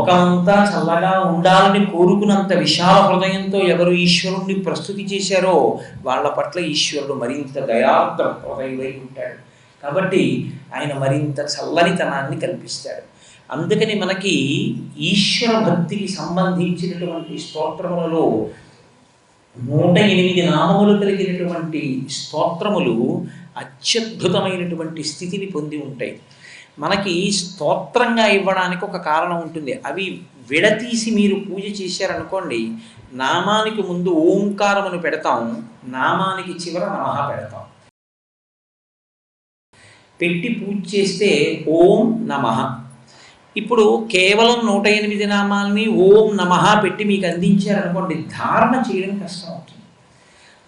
లోకమంతా చల్లగా ఉండాలని కోరుకున్నంత విశాల హృదయంతో ఎవరు ఈశ్వరుణ్ణి ప్రస్తుతి చేశారో వాళ్ళ పట్ల ఈశ్వరుడు మరింత దయార్థ హృదయుడై ఉంటాడు. కాబట్టి ఆయన మరింత చల్లనితనాన్ని కల్పిస్తాడు. అందుకని మనకి ఈశ్వర భక్తికి సంబంధించినటువంటి స్తోత్రములలో నూట ఎనిమిది నామములు కలిగినటువంటి స్తోత్రములు అత్యద్భుతమైనటువంటి స్థితిని పొంది ఉంటాయి. మనకి స్తోత్రంగా ఇవ్వడానికి ఒక కారణం ఉంటుంది. అవి విడతీసి మీరు పూజ చేశారనుకోండి నామానికి ముందు ఓంకారమును పెడతాం నామానికి చివర నమః పెడతాం. పెట్టి పూజ చేస్తే ఓం నమః. ఇప్పుడు కేవలం నూట ఎనిమిది నామాల్ని ఓం నమః పెట్టి మీకు అందించారనుకోండి ధారణ చేయడం కష్టం అవుతుంది.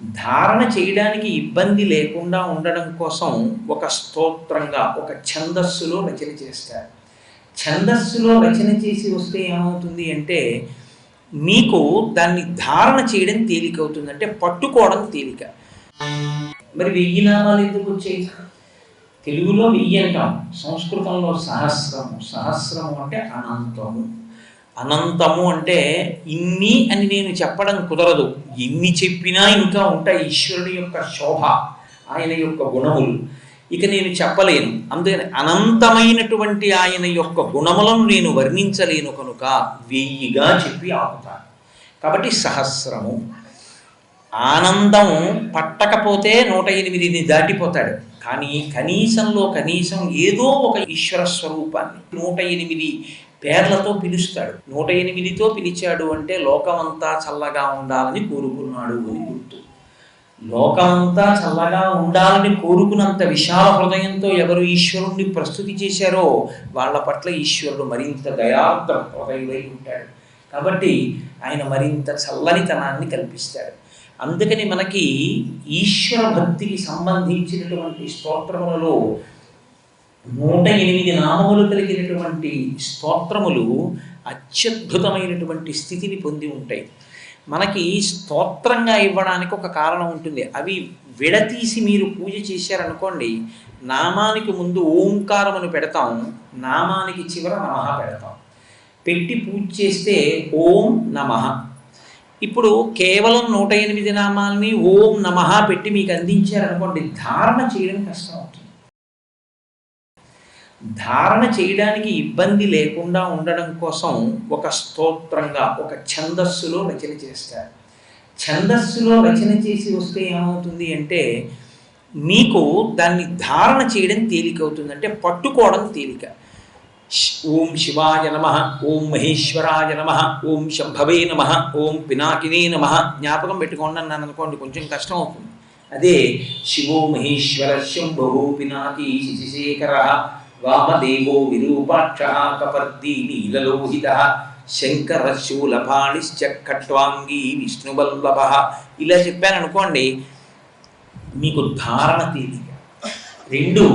ధారణ చేయడానికి ఇబ్బంది లేకుండా ఉండడం కోసం ఒక స్తోత్రంగా ఒక ఛందస్సులో రచన చేస్తారు. ఛందస్సులో రచన చేసి వస్తే ఏమవుతుంది అంటే మీకు దాన్ని ధారణ చేయడం తేలికవుతుంది అంటే పట్టుకోవడం తేలిక. మరి వెయ్యి నామాలు ఎందుకు వచ్చాయి? తెలుగులో వెయ్యి అంటాం. సంస్కృతంలో సహస్రము. సహస్రము అంటే అనంతము. అనంతము అంటే ఇన్ని అని నేను చెప్పడం కుదరదు. ఎన్ని చెప్పినా ఇంకా ఉంటాయి ఈశ్వరుని యొక్క శోభ ఆయన యొక్క గుణములు. ఇక నేను చెప్పలేను. అందుకని అనంతమైనటువంటి ఆయన యొక్క గుణములను నేను వర్ణించలేను కనుక వెయ్యిగా చెప్పి ఆపుతాను. కాబట్టి సహస్రము. ఆనందం పట్టకపోతే నూట ఎనిమిదిని దాటిపోతాడు. కానీ కనీసంలో కనీసం ఏదో ఒక ఈశ్వర స్వరూపాన్ని నూట ఎనిమిది పేర్లతో పిలుస్తాడు. నూట ఎనిమిదితో పిలిచాడు అంటే లోకమంతా చల్లగా ఉండాలని కోరుకున్నాడు అని గుర్తు. లోకమంతా చల్లగా ఉండాలని కోరుకున్నంత విశాల హృదయంతో ఎవరు ఈశ్వరుణ్ణి ప్రస్తుతి చేశారో వాళ్ళ పట్ల ఈశ్వరుడు మరింత దయార్థ హృదయుడై ఉంటాడు. కాబట్టి ఆయన మరింత చల్లనితనాన్ని కల్పిస్తాడు. అందుకని మనకి ఈశ్వర భక్తికి సంబంధించినటువంటి స్తోత్రములలో నూట ఎనిమిది నామములు కలిగినటువంటి స్తోత్రములు అత్యద్భుతమైనటువంటి స్థితిని పొంది ఉంటాయి. మనకి స్తోత్రంగా ఇవ్వడానికి ఒక కారణం ఉంటుంది. అవి విడతీసి మీరు పూజ చేశారనుకోండి నామానికి ముందు ఓంకారమును పెడతాం నామానికి చివర నమః పెడతాం. పెట్టి పూజ చేస్తే ఓం నమః. ఇప్పుడు కేవలం నూట ఎనిమిది నామాల్ని ఓం నమః పెట్టి మీకు అందించారనుకోండి ధారణ చేయడం కష్టం అవుతుంది. ధారణ చేయడానికి ఇబ్బంది లేకుండా ఉండడం కోసం ఒక స్తోత్రంగా ఒక ఛందస్సులో రచన చేస్తారు. ఛందస్సులో రచన చేసి వస్తే ఏమవుతుంది అంటే మీకు దాన్ని ధారణ చేయడం తేలికవుతుంది అంటే పట్టుకోవడం తేలిక. ఓం శివాయ నమ ఓం మహేశ్వరాయ నమ ఓం శంభవే నమ ఓం పినాకినే నమ. జ్ఞాపకం పెట్టుకోండి అన్నాను అనుకోండి కొంచెం కష్టం అవుతుంది. అదే శివో మహేశ్వర శంభవో పినాకి శశిశేఖర. వామదేవో విరూపాక్ష కపర్ది నీలలోహిత శంకర ఖట్వాంగీ విష్ణువల్లభ ఇలా చెప్పాను అనుకోండి మీకు ధారణ తేలిక రెండు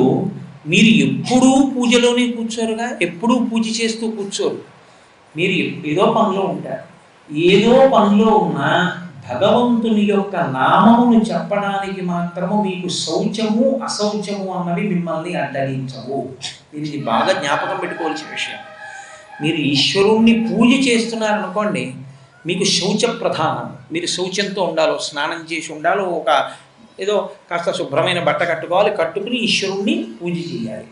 మీరు ఎప్పుడూ పూజలోనే కూర్చోరుగా? ఎప్పుడూ పూజ చేస్తూ కూర్చోరు? మీరు ఏదో పనిలో ఉంటారు. ఏదో పనిలో ఉన్నా భగవంతుని యొక్క నామమును చెప్పడానికి మాత్రము మీకు శౌచము అశౌచము అన్నవి మిమ్మల్ని అడ్డగించవు. మీరు ఇది బాగా జ్ఞాపకం పెట్టుకోవాల్సిన విషయం. మీరు ఈశ్వరుణ్ణి పూజ చేస్తున్నారనుకోండి మీకు శౌచ ప్రధానం మీరు శౌచంతో ఉండాలో స్నానం చేసి ఉండాలో ఒక ఏదో కాస్త శుభ్రమైన బట్ట కట్టుకోవాలి కట్టుకుని ఈశ్వరుణ్ణి పూజ చేయాలి.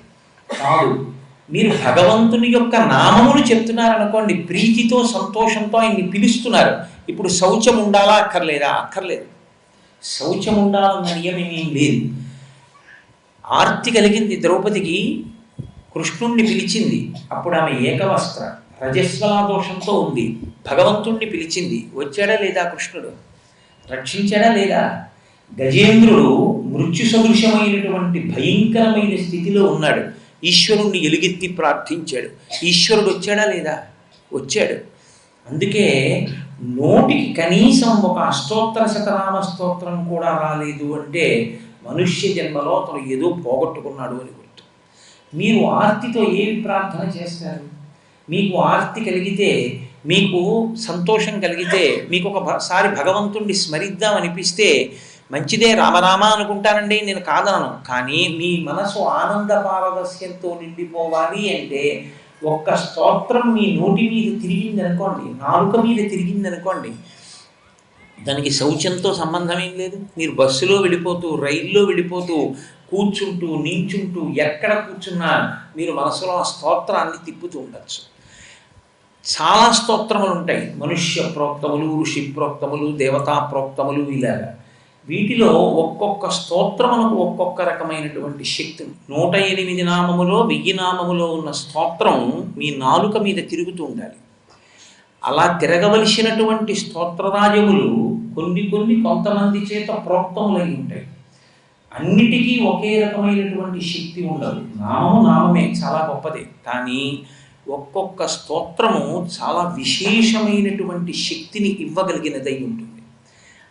కాదు మీరు భగవంతుని యొక్క నామములు చెప్తున్నారనుకోండి ప్రీతితో సంతోషంతో ఆయన్ని పిలుస్తున్నారు. ఇప్పుడు శౌచం ఉండాలా అక్కర్లేదా? అక్కర్లేదు. శౌచం ఉండాలన్న నియమం ఏం లేదు. ఆర్తి కలిగింది ద్రౌపదికి కృష్ణుణ్ణి పిలిచింది. అప్పుడు ఆమె ఏకవస్త్ర రజస్వలా దోషంతో ఉంది. భగవంతుణ్ణి పిలిచింది. వచ్చాడా లేదా కృష్ణుడు? రక్షించాడా లేదా? గజేంద్రుడు మృత్యు సదృశమైనటువంటి భయంకరమైన స్థితిలో ఉన్నాడు. ఈశ్వరుణ్ణి ఎలుగెత్తి ప్రార్థించాడు. ఈశ్వరుడు వచ్చాడా లేదా? వచ్చాడు. అందుకే నోటికి కనీసం ఒక అష్టోత్తర శతనామ స్తోత్రం కూడా రాలేదు అంటే మనుష్య జన్మలో అతను ఏదో పోగొట్టుకున్నాడు అని మీరు ఆర్తితో ఏమి ప్రార్థన చేస్తారు? మీకు ఆర్తి కలిగితే మీకు సంతోషం కలిగితే మీకు ఒకసారి భగవంతుణ్ణి స్మరిద్దాం అనిపిస్తే మంచిదే రామరామ అనుకుంటానండి నేను కాదనను. కానీ మీ మనసు ఆనంద పారదస్యంతో నిండిపోవాలి అంటే ఒక్క స్తోత్రం మీ నోటి మీద తిరిగింది అనుకోండి నాలుక మీద తిరిగింది అనుకోండి దానికి శౌచంతో సంబంధం ఏం లేదు. మీరు బస్సులో వెళ్ళిపోతూ రైల్లో వెళ్ళిపోతూ కూర్చుంటూ నించుంటూ ఎక్కడ కూర్చున్నా మీరు మనసులో ఆ స్తోత్రాన్ని తిప్పుతూ ఉండొచ్చు. చాలా స్తోత్రములు ఉంటాయి మనుష్య ప్రోక్తములు ఋషి ప్రోక్తములు దేవతా ప్రోక్తములు ఇలాగా. వీటిలో ఒక్కొక్క స్తోత్రమునకు ఒక్కొక్క రకమైనటువంటి శక్తి. నూట ఎనిమిది నామములో వెయ్యి నామములో ఉన్న స్తోత్రం మీ నాలుక మీద తిరుగుతూ ఉండాలి. అలా తిరగవలసినటువంటి స్తోత్రరాజములు కొన్ని కొన్ని కొంతమంది చేత ప్రోక్తములై ఉంటాయి. అన్నిటికీ ఒకే రకమైనటువంటి శక్తి ఉండదు. నామము నామమే చాలా గొప్పదే. కానీ ఒక్కొక్క స్తోత్రము చాలా విశేషమైనటువంటి శక్తిని ఇవ్వగలిగినదై ఉంటుంది.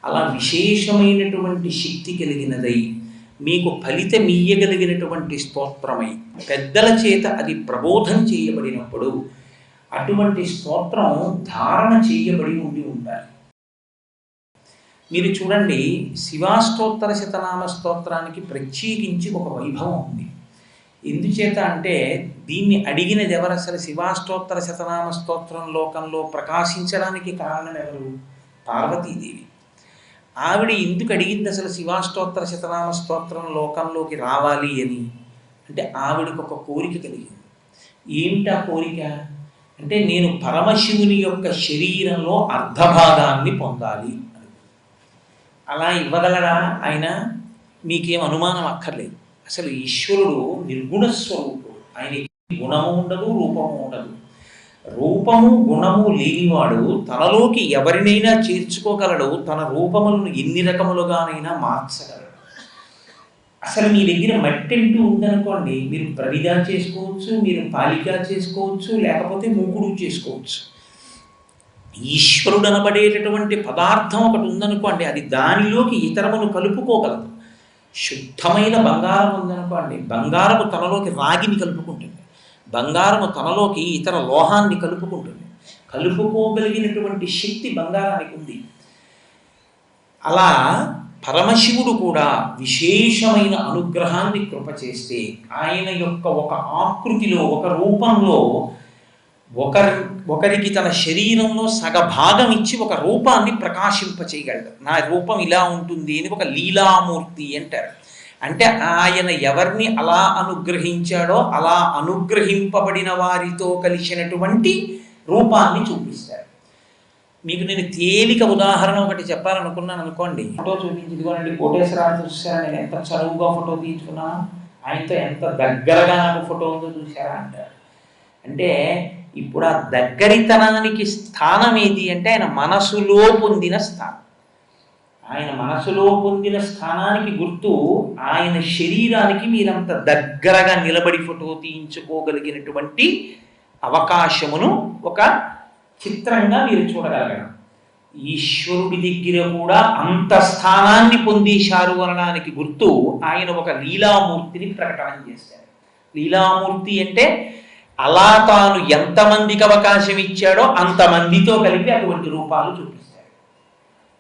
అలా విశేషమైనటువంటి శక్తి కలిగినదై మీకు ఫలితం ఇయ్యగలిగినటువంటి స్తోత్రమై పెద్దల చేత అది ప్రబోధం చేయబడినప్పుడు అటువంటి స్తోత్రం ధారణ చేయబడి ఉండి ఉండాలి. మీరు చూడండి శివాష్టోత్తర శతనామ స్తోత్రానికి ప్రత్యేకించి ఒక వైభవం ఉంది. ఎందుచేత అంటే దీన్ని అడిగినది ఎవరు? అసలు శివాష్టోత్తర శతనామ స్తోత్రం లోకంలో ప్రకాశించడానికి కారణం ఎవరు? పార్వతీదేవి. ఆవిడ ఎందుకు అడిగింది అసలు శివాష్టోత్తర శతనామ స్తోత్రం లోకంలోకి రావాలి అని? అంటే ఆవిడకు ఒక కోరిక కలిగింది. ఏమిటా కోరిక? అంటే నేను పరమశివుని యొక్క శరీరంలో అర్ధభాగాన్ని పొందాలి. అలా ఇవ్వగలరా? ఆయన మీకేం అనుమానం అక్కర్లేదు. అసలు ఈశ్వరుడు నిర్గుణ స్వరూపుడు. ఆయనకి గుణము ఉండదు రూపము ఉండదు. రూపము గుణము లేనివాడు తనలోకి ఎవరినైనా చేర్చుకోగలడు. తన రూపములను ఎన్ని రకములుగానైనా మార్చగలడు. అసలు మీ దగ్గర మట్టి అంటూ ఉందనుకోండి. మీరు ప్రవిగా చేసుకోవచ్చు మీరు పాలిక చేసుకోవచ్చు లేకపోతే మూకుడు చేసుకోవచ్చు. ఈశ్వరుడు అనబడేటటువంటి పదార్థం ఒకటి ఉందనుకోండి అది దానిలోకి ఇతరమును కలుపుకోగలదు. శుద్ధమైన బంగారం ఉందనుకోండి బంగారము తనలోకి రాగిని కలుపుకుంటుంది. బంగారము తనలోకి ఇతర లోహాన్ని కలుపుకుంటుంది. కలుపుకోగలిగినటువంటి శక్తి బంగారానికి ఉంది. అలా పరమశివుడు కూడా విశేషమైన అనుగ్రహాన్ని కృప చేస్తే ఆయన యొక్క ఒక ఆకృతిలో ఒక రూపంలో ఒకరి ఒకరికి తన శరీరంలో సగభాగం ఇచ్చి ఒక రూపాన్ని ప్రకాశింపచేయగలడు. నా రూపం ఇలా ఉంటుంది అని ఒక లీలామూర్తి అంటారు. అంటే ఆయన ఎవరిని అలా అనుగ్రహించాడో అలా అనుగ్రహింపబడిన వారితో కలిసినటువంటి రూపాన్ని చూపిస్తారు. మీకు నేను తేలిక ఉదాహరణ ఒకటి చెప్పాలనుకున్నాను అనుకోండి. ఫోటో చూపించి ఇదిగోనండి కోటేశ్వరరావు చూసారా నేను ఎంత చదువుగా ఫోటో తీసుకున్నాను ఆయనతో ఎంత దగ్గరగా నాకు ఫోటో ఉందో చూసారా అంటారు. అంటే ఇప్పుడు ఆ దగ్గరితనానికి స్థానం ఏది అంటే ఆయన మనసులో పొందిన స్థానం. ఆయన మనసులో పొందిన స్థానానికి గుర్తు ఆయన శరీరానికి మీరంత దగ్గరగా నిలబడి ఫోటో తీయించుకోగలిగినటువంటి అవకాశమును ఒక చిత్రంగా మీరు చూడగలగడం. ఈశ్వరుడి దగ్గర కూడా అంత స్థానాన్ని పొందేశారు అనడానికి గుర్తు ఆయన ఒక లీలామూర్తిని ప్రకటన చేశారు. లీలామూర్తి అంటే అలా తాను ఎంతమందికి అవకాశం ఇచ్చాడో అంతమందితో కలిపి అటువంటి రూపాలు చూపిస్తాడు.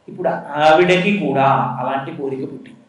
ఇప్పుడు ఆవిడకి కూడా అలాంటి కోరిక పుట్టింది.